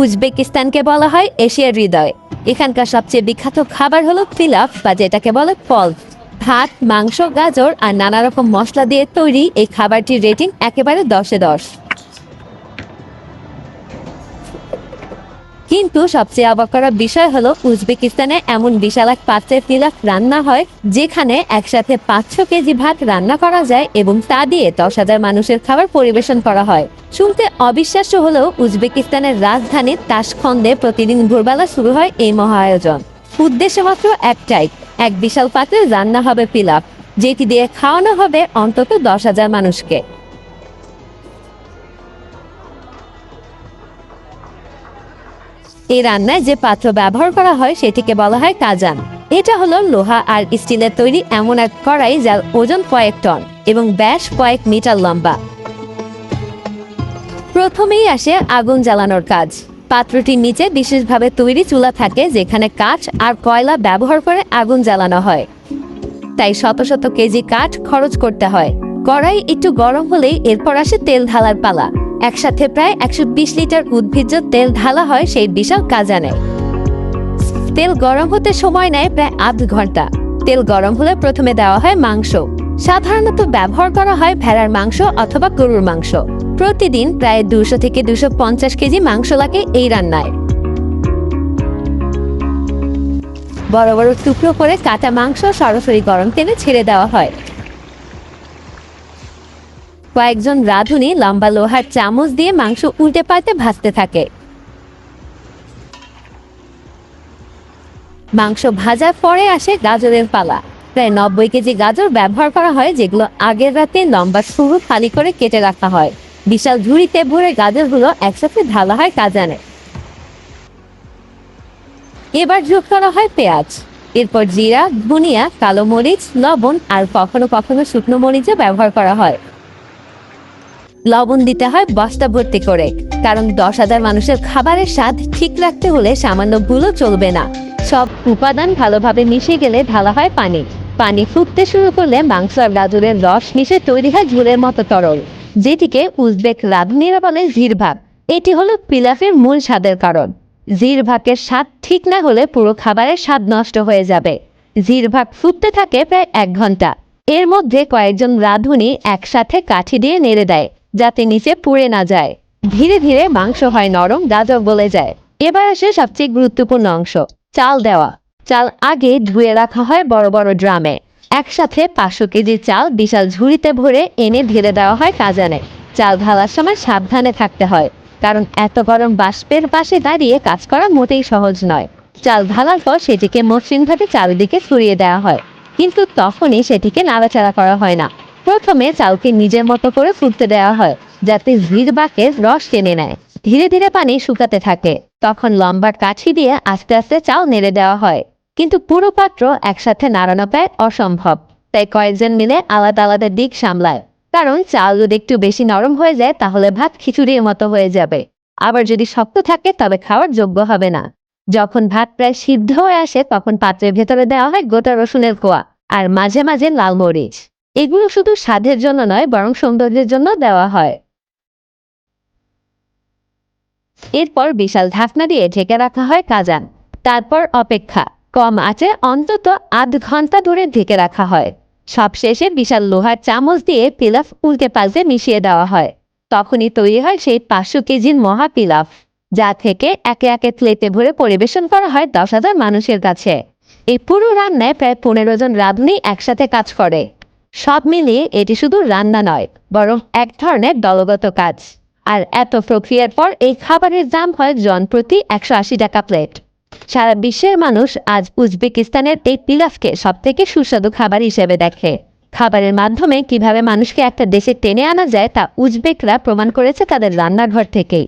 উজবেকিস্তানকে বলা হয় এশিয়ার হৃদয়। এখানকার সবচেয়ে বিখ্যাত খাবার হলো পিলাফ বা যেটাকে বলে পল। ভাত, মাংস, গাজর আর নানা রকম মশলা দিয়ে তৈরি এই খাবারটির রেটিং একেবারে দশে দশ। কিন্তু সবচেয়ে অবাক করার বিষয় হলো উজবেকিস্তানে এমন বিশাল এক পাত্রের পিলাফ রান্না হয়, যেখানে একসাথে পাঁচশো কেজি ভাত রান্না করা যায় এবং তা দিয়ে দশ হাজার মানুষের খাবার পরিবেশন করা হয়। শুনতে অবিশ্বাস্য হলেও উজবেকিস্তানের রাজধানী তাসখন্দে প্রতিদিন ভোরবেলা শুরু হয় এই মহা আয়োজন উদ্দেশ্য মাত্র একটাই, এক বিশাল পাত্রে রান্না হবে পিলাফ যেটি দিয়ে খাওয়ানো হবে অন্তত দশ হাজার মানুষকে। এই রান্নায় যে পাত্র ব্যবহার করা হয় সেটিকে বলা হয় কাজান। এটা হলো লোহা আর স্টিলের তৈরি এমন এক কড়াই যার ওজন কয়েক টন এবং ব্যাস কয়েক মিটার লম্বা। প্রথমেই আসে আগুন জ্বালানোর কাজ। পাত্রটির নিচে বিশেষভাবে তৈরি চুলা থাকে যেখানে কাঠ আর কয়লা ব্যবহার করে আগুন জ্বালানো হয়। তাই শত শত কেজি কাঠ খরচ করতে হয়। কড়াই একটু গরম হলেই এরপর আসে তেল ঢালার পালা। একসাথে প্রায় একশো বিশ লিটার উদ্ভিজ্জ তেল ঢালা হয় সেই বিশাল কাজানে। তেল গরম হতে সময় নেয় প্রায় আধ ঘণ্টা। তেল গরম হলে প্রথমে দেওয়া হয় মাংস। সাধারণত ব্যবহার করা হয় ভেড়ার মাংস অথবা গরুর মাংস। প্রতিদিন প্রায় দুশো থেকে দুশো পঞ্চাশ কেজি মাংস লাগে এই রান্নায়। বড় বড় টুকরো করে কাটা মাংস সরাসরি গরম তেলে ছেড়ে দেওয়া হয়। কয়েকজন রাঁধুনি লম্বা লোহার চামচ দিয়ে মাংস উল্টে পাল্টে ভাজতে থাকে। মাংস ভাজার পরে আসে গাজরের পালা। প্রায় নব্বই কেজি গাজর ব্যবহার করা হয়, যেগুলো আগের রাতে লম্বা সরু খালি করে কেটে রাখা হয়। বিশাল ঝুড়িতে ভরে গাজরগুলো একসাথে ঢালা হয় কাজানে। এবার যোগ করা হয় পেঁয়াজ। এরপর জিরা, ধনিয়া, কালো মরিচ, লবণ আর কখনো কখনো শুকনো মরিচও ব্যবহার করা হয়। লবণ দিতে হয় বস্তা ভর্তি করে। কারণ দশ হাজার মানুষের খাবারের স্বাদ ঠিক রাখতে হলে সামান্য ভুলও চলবে না। সব উপাদান ভালোভাবে মিশে গেলে ঢালা হয় পানি। পানি ফুটতে শুরু করলে মাংস আর গাজরের রস মিশে তৈরি হয় ঝুলের মতো তরল, যেটিকে উজবেক রাঁধুনিরা বলে জিরভাগ এটি হলো পিলাফের মূল স্বাদের কারণ। জিরভাগের স্বাদ ঠিক না হলে পুরো খাবারের স্বাদ নষ্ট হয়ে যাবে। জিরভাগ ফুটতে থাকে প্রায় এক ঘণ্টা। এর মধ্যে কয়েকজন রাঁধুনি একসাথে কাঠি দিয়ে নেড়ে দেয়। যাতে নিচে পুড়ে না যায়। ধীরে ধীরে মাংস হয় নরম গাজর বলে যায়। এবার আসে সবচেয়ে গুরুত্বপূর্ণ অংশ, চাল দেওয়া। চাল আগে ধুয়ে রাখা হয় বড় বড় ড্রামে। একসাথে পাঁচশো কেজি চাল বিশাল ঝুড়িতে ভরে এনে ঢেলে দেওয়া হয় কাজানে। চাল ঢালার সময় সাবধানে থাকতে হয়, কারণ এত গরম বাষ্পের পাশে দাঁড়িয়ে কাজ করা মোটেই সহজ নয়। চাল ঢালার পর সেটিকে মসৃণভাবে চারিদিকে ছড়িয়ে দেওয়া হয়, কিন্তু তখনই সেটিকে নাড়াচাড়া করা হয় না। প্রথমে চালকে নিজের মতো করে ফুটতে দেওয়া হয়, যাতে জিরবাকে রস টেনে নেয়। ধীরে ধীরে পানি শুকাতে থাকে। তখন লম্বা কাঠি দিয়ে আস্তে আস্তে চাল নেড়ে দেওয়া হয়। কিন্তু পুরো পাত্র একসাথে নাড়ানো প্রায় অসম্ভব। তাই কয়েকজন মিলে আলাদা আলাদা দিক সামলায়। কারণ চাল যদি একটু বেশি নরম হয়ে যায়, তাহলে ভাত খিচুড়ির মতো হয়ে যাবে। আবার যদি শক্ত থাকে, তবে খাওয়ার যোগ্য হবে না। যখন ভাত প্রায় সিদ্ধ হয়ে আসে, তখন পাত্রের ভেতরে দেওয়া হয় গোটা রসুনের কোয়া আর মাঝে মাঝে লাল মরিচ। এগুলো শুধু স্বাদের জন্য নয়, বরং সৌন্দর্যের জন্য দেওয়া হয়। এরপর বিশাল ঢাকনা দিয়ে ঢেকে রাখা হয় কাজান। তারপর অপেক্ষা। কম আঁচে অন্তত আধ ঘণ্টা ধরে ঢেকে রাখা হয়। সবশেষে বিশাল লোহার চামচ দিয়ে পিলাফ উল্টে পাল্টে মিশিয়ে দেওয়া হয়। তখনই তৈরি হয় সেই পাঁচশো কেজির মহা পিলাফ, যা থেকে একে একে প্লেটে ভরে পরিবেশন করা হয় দশ হাজার মানুষের কাছে। এই পুরো রান্নায় প্রায় পনেরো জন রাঁধুনি একসাথে কাজ করে। সব মিলিয়ে এটি শুধু রান্না নয়, বরং এক ধরনের দলগত কাজ। আর এত প্রক্রিয়ার পর এই খাবারের দাম হয় জন প্রতি একশো আশি টাকা প্লেট। সারা বিশ্বের মানুষ আজ উজবেকিস্তানের এই পিলাফকে সব থেকে সুস্বাদু খাবার হিসেবে দেখে। খাবারের মাধ্যমে কীভাবে মানুষকে একটা দেশে টেনে আনা যায় তা উজবেকরা প্রমাণ করেছে তাদের রান্নাঘর থেকেই।